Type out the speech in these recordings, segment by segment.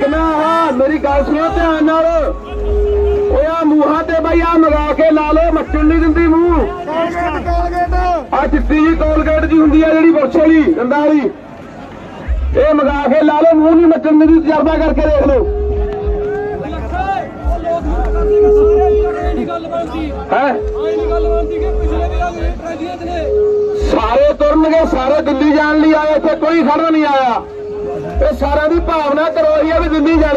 ਕਨਾ ਹਾਂ, ਮੇਰੀ ਗੱਲ ਸੁਣੋ ਧਿਆਨ ਨਾਲ। ਓਏ ਆ ਮੂੰਹਾਂ ਤੇ ਬਈ ਆ ਮਗਾ ਕੇ ਲਾ ਲੋ ਮੱਚਣ ਨਹੀਂ ਦਿੰਦੀ ਮੂੰਹ। ਆ ਚਿੱਟੀ ਜੀ ਕੋਲਗੇਟ ਜੀ ਹੁੰਦੀ ਆ ਜਿਹੜੀ ਬੁਰਸ਼ ਵਾਲੀ, ਦੰਦਾਂ ਵਾਲੀ। ਇਹ ਮਗਾ ਕੇ ਲਾ ਲੋ ਮੂੰਹ ਨਹੀਂ ਮੱਚਣ ਦੀ ਤਜਰਬਾ ਕਰਕੇ ਦੇਖ ਲਓ। ਹੈ? ਸਾਰੇ ਤੁਰਨਗੇ, ਸਾਰੇ ਦਿੱਲੀ ਜਾਣ ਲਈ ਆਏ, ਇੱਥੇ ਕੋਈ ਖੜਾ ਨਹੀਂ ਆਇਆ। ਇਹ ਸਾਰਿਆਂ ਦੀ ਭਾਵਨਾ ਕਰ।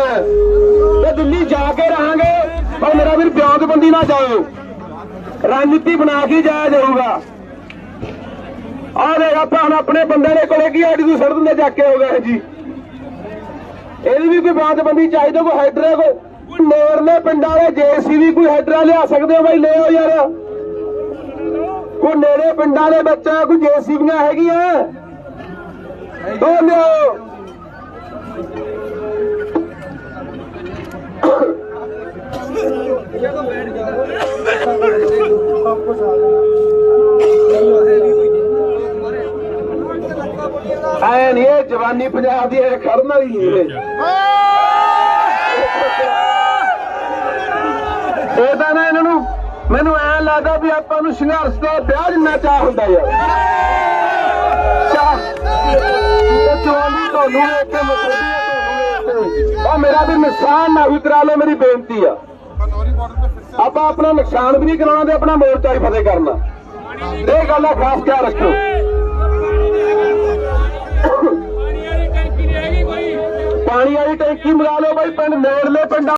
ਜਾਣਾ ਤੇ ਦਿੱਲੀ ਜਾ ਕੇ ਰਹਾਂਗੇ, ਪਰ ਮੇਰਾ ਵੀਰ ਬਿਆਦਬੰਦੀ ਨਾ ਜਾਇਓ। ਰਣਨੀਤੀ ਬਣਾ ਕੇ ਜਾਇਆ ਜਾਊਗਾ। ਆਹ ਦੇਖ ਆਪਾਂ ਹੁਣ ਆਪਣੇ ਬੰਦੇ ਦੇ ਕੋਲੇ ਕੀ ਆਡੀ ਨੂੰ ਸੜ ਦਿੰਦੇ ਜਾ ਕੇ ਹੋ ਗਏ ਜੀ। ਇਹਦੀ ਵੀ ਕੋਈ ਬਾਤਬੰਦੀ ਚਾਹੀਦਾ, ਕੋਈ ਹਾਈਡਰਾ ਕੋਈ ਨੇੜਲੇ ਪਿੰਡਾਂ ਦੇ ਜੇਸੀਬੀ ਕੋਈ ਹਾਈਡਰਾ ਲਿਆ ਸਕਦੇ ਹੋ ਬਾਈ ਲਿਓ ਯਾਰ। ਕੋਈ ਨੇੜੇ ਪਿੰਡਾਂ ਦੇ ਬੱਚਾ ਕੋਈ ਜੇਸੀਬੀਆਂ ਹੈਗੀਆਂ। ਦੋ ਲਿਓ ਐ ਨਹੀਂ ਇਹ ਜਵਾਨੀ ਪੰਜਾਬ ਦੀ ਇਹ ਖੜਨ ਵਾਲੀ ਨਹੀਂ ਇਹ ਤਾਂ ਨਾ ਇਹਨਾਂ ਨੂੰ ਮੈਨੂੰ ਐ ਲੱਗਦਾ ਵੀ ਆਪਾਂ ਨੂੰ ਸੰਘਰਸ਼ ਦਾ ਵਿਆਹ ਜਿੰਨਾ ਚਾਹ ਹੁੰਦਾ ਯਾਰ। ਚਾਹ ਇਹ ਜਵਾਨੀ ਤੁਹਾਨੂੰ ਵੇਖ ਕੇ ਆ ਮੇਰਾ ਵੀ ਨੁਕਸਾਨ ਨਾ ਵੀ ਕਰਾ ਲਓ ਮੇਰੀ ਬੇਨਤੀ ਆ। ਆਪਾਂ ਆਪਣਾ ਨੁਕਸਾਨ ਵੀ ਨਹੀਂ ਕਰਾਉਣਾ ਤੇ ਆਪਣਾ ਮੋਰਚਾ ਹੀ ਫਤਿਹ ਕਰਨਾ। ਇਹ ਗੱਲ ਦਾ ਖਾਸ ਖਿਆਲ ਰੱਖੋ ਪਾਣੀ ਵਾਲੀ ਟੈਂਕੀ ਮੰਗਾ ਲਓ ਬਾਈ ਪਿੰਡ ਨੇੜਲੇ ਪਿੰਡਾਂ